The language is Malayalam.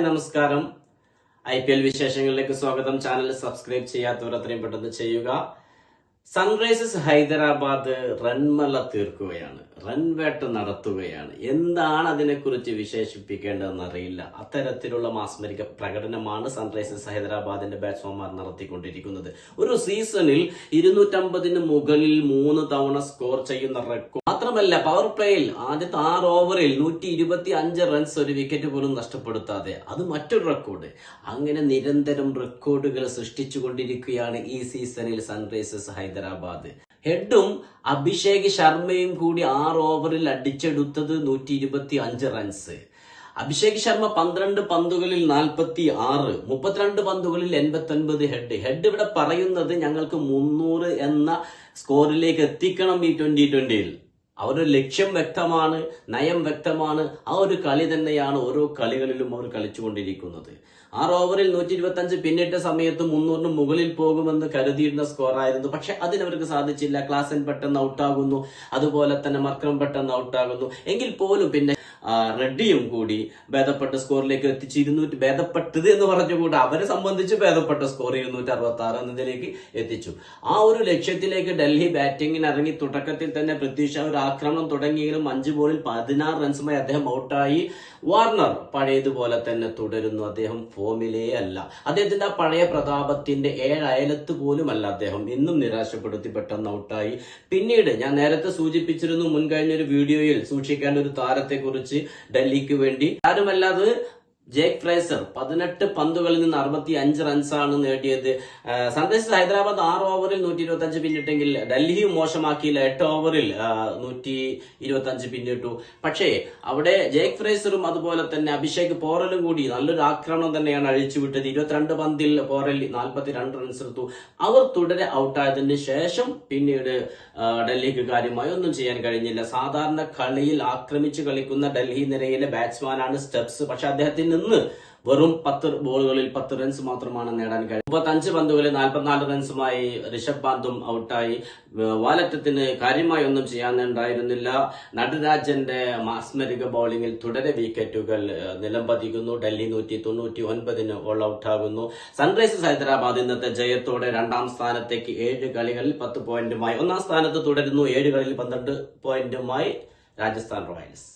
ഹായ് നമസ്കാരം. ഐ പി എൽ വിശേഷങ്ങളിലേക്ക് സ്വാഗതം. ചാനൽ സബ്സ്ക്രൈബ് ചെയ്യാത്തവർ അത്രയും പെട്ടെന്ന് ചെയ്യുക. സൺറൈസേഴ്സ് ഹൈദരാബാദ് റൺമല തീർക്കുകയാണ്. റൺവേട്ട് നടത്തുകയാണ്. എന്താണ് അതിനെക്കുറിച്ച് വിശേഷിപ്പിക്കേണ്ടതെന്ന് അറിയില്ല. അത്തരത്തിലുള്ള മാസ്മരിക പ്രകടനമാണ് സൺറൈസേഴ്സ് ഹൈദരാബാദിന്റെ ബാറ്റ്സ്മാൻമാർ നടത്തിക്കൊണ്ടിരിക്കുന്നത്. ഒരു സീസണിൽ ഇരുന്നൂറ്റമ്പതിന് മുകളിൽ മൂന്ന് തവണ സ്കോർ ചെയ്യുന്ന റെക്കോർഡ് മാത്രമല്ല പവർ പ്ലേയിൽ ആദ്യത്തെ ആറ് ഓവറിൽ നൂറ്റി ഇരുപത്തി അഞ്ച് റൺസ് ഒരു വിക്കറ്റ് പോലും നഷ്ടപ്പെടുത്താതെ അത് മറ്റൊരു റെക്കോർഡ് അങ്ങനെ നിരന്തരം റെക്കോർഡുകൾ സൃഷ്ടിച്ചുകൊണ്ടിരിക്കുകയാണ് ഈ സീസണിൽ സൺറൈസേഴ്സ് ഹൈദരാബാദ്. ഹെഡും അഭിഷേക് ശർമ്മയും കൂടി ആറ് ഓവറിൽ അടിച്ചെടുത്തത് നൂറ്റി ഇരുപത്തി അഞ്ച് റൺസ് അഭിഷേക് ശർമ്മ പന്ത്രണ്ട് പന്തുകളിൽ നാൽപ്പത്തി ആറ് മുപ്പത്തിരണ്ട് പന്തുകളിൽ എൺപത്തി ഒൻപത് ഹെഡ് ഹെഡ് ഇവിടെ പറയുന്നത് ഞങ്ങൾക്ക് മുന്നൂറ് എന്ന സ്കോറിലേക്ക് എത്തിക്കണം ഈ ട്വന്റി ട്വന്റിയിൽ അവരുടെ ലക്ഷ്യം വ്യക്തമാണ് നയം വ്യക്തമാണ്. ആ ഒരു കളി തന്നെയാണ് ഓരോ കളികളിലും അവർ കളിച്ചുകൊണ്ടിരിക്കുന്നത്. ആ ഓവറിൽ നൂറ്റി ഇരുപത്തി അഞ്ച് പിന്നിട്ട സമയത്ത് മുന്നൂറിന് മുകളിൽ പോകുമെന്ന് കരുതിയിരുന്ന സ്കോറായിരുന്നു പക്ഷെ അതിനവർക്ക് സാധിച്ചില്ല. ക്ലാസൻ പെട്ടെന്ന് ഔട്ടാകുന്നു അതുപോലെ തന്നെ മക്രം പെട്ടെന്ന് ഔട്ടാകുന്നു എങ്കിൽ പോലും പിന്നെ റെഡ്ഡിയും കൂടി ഭേദപ്പെട്ട സ്കോറിലേക്ക് എത്തിച്ച് ഇരുന്നൂറ്റി ഭേദപ്പെട്ടത് എന്ന് പറഞ്ഞുകൂടെ അവരെ സംബന്ധിച്ച് ഭേദപ്പെട്ട സ്കോർ ഇരുന്നൂറ്റി അറുപത്തി ആറ് എന്നതിലേക്ക് എത്തിച്ചു. ആ ഒരു ലക്ഷ്യത്തിലേക്ക് ഡൽഹി ബാറ്റിംഗിന് ഇറങ്ങി തുടക്കത്തിൽ തന്നെ പ്രതീക്ഷ ഒരു ആക്രമണം തുടങ്ങിയെങ്കിലും അഞ്ച് ബോളിൽ പതിനാറ് റൺസുമായി അദ്ദേഹം ഔട്ടായി. വാർണർ പഴയതുപോലെ തന്നെ തുടരുന്നു. അദ്ദേഹം ഫോമിലേ അല്ല. അദ്ദേഹത്തിന്റെ ആ പഴയ പ്രതാപത്തിന്റെ ഏഴ് അയലത്ത് പോലുമല്ല അദ്ദേഹം. ഇന്നും നിരാശപ്പെടുത്തി പെട്ടെന്ന് ഔട്ടായി. പിന്നീട് ഞാൻ നേരത്തെ സൂചിപ്പിച്ചിരുന്നു മുൻകഴിഞ്ഞ ഒരു വീഡിയോയിൽ സൂക്ഷിക്കേണ്ട ഒരു താരത്തെ ഡൽഹിക്ക് വേണ്ടി. ആരുമല്ലാതെ ജേക്ക് ഫ്രേസർ പതിനെട്ട് പന്തുകളിൽ നിന്ന് അറുപത്തി അഞ്ച് റൺസാണ് നേടിയത്. സൺറൈസേഴ്സ് ഹൈദരാബാദ് ആറ് ഓവറിൽ നൂറ്റി ഇരുപത്തി അഞ്ച് പിന്നിട്ടെങ്കിൽ ഡൽഹി മോശമാക്കിയില്ല. എട്ട് ഓവറിൽ നൂറ്റി ഇരുപത്തി അഞ്ച് പിന്നിട്ടു. പക്ഷേ അവിടെ ജേക്ക് ഫ്രേസറും അതുപോലെ തന്നെ അഭിഷേക് പോറലും കൂടി നല്ലൊരു ആക്രമണം തന്നെയാണ് അഴിച്ചുവിട്ടത്. ഇരുപത്തിരണ്ട് പന്തിൽ പോറൽ നാൽപ്പത്തി രണ്ട് റൺസ് എടുത്തു. അവർ തുടരെ ഔട്ടായതിന് ശേഷം പിന്നീട് ഡൽഹിക്ക് കാര്യമായി ഒന്നും ചെയ്യാൻ കഴിഞ്ഞില്ല. സാധാരണ കളിയിൽ ആക്രമിച്ച് കളിക്കുന്ന ഡൽഹി നിരയിലെ ബാറ്റ്സ്മാനാണ് സ്റ്റെപ്സ് പക്ഷെ അദ്ദേഹത്തിന് നിന്ന് വെറും പത്ത് ബോളുകളിൽ പത്ത് റൺസ് മാത്രമാണ് നേടാൻ കഴിയും മുപ്പത്തഞ്ച് പന്തുകളിൽ നാൽപ്പത്തിനാല് റൺസുമായി ഋഷഭ് പന്തും ഔട്ടായി. വാലറ്റത്തിന് കാര്യമായി ഒന്നും ചെയ്യാനുണ്ടായിരുന്നില്ല നടരാജന്റെ മാസ്മരിക ബൗളിംഗിൽ തുടരെ വിക്കറ്റുകൾ നിലംപതിക്കുന്നു. ഡൽഹി നൂറ്റി തൊണ്ണൂറ്റി ഒൻപതിന് ഓൾ ഔട്ടാകുന്നു സൺറൈസേഴ്സ് ഹൈദരാബാദ് ഇന്നത്തെ ജയത്തോടെ രണ്ടാം സ്ഥാനത്തേക്ക് ഏഴ് കളികളിൽ പത്ത് പോയിന്റുമായി ഒന്നാം സ്ഥാനത്ത് തുടരുന്നു. ഏഴ് കളിയിൽ പന്ത്രണ്ട് പോയിന്റുമായി രാജസ്ഥാൻ റോയൽസ്.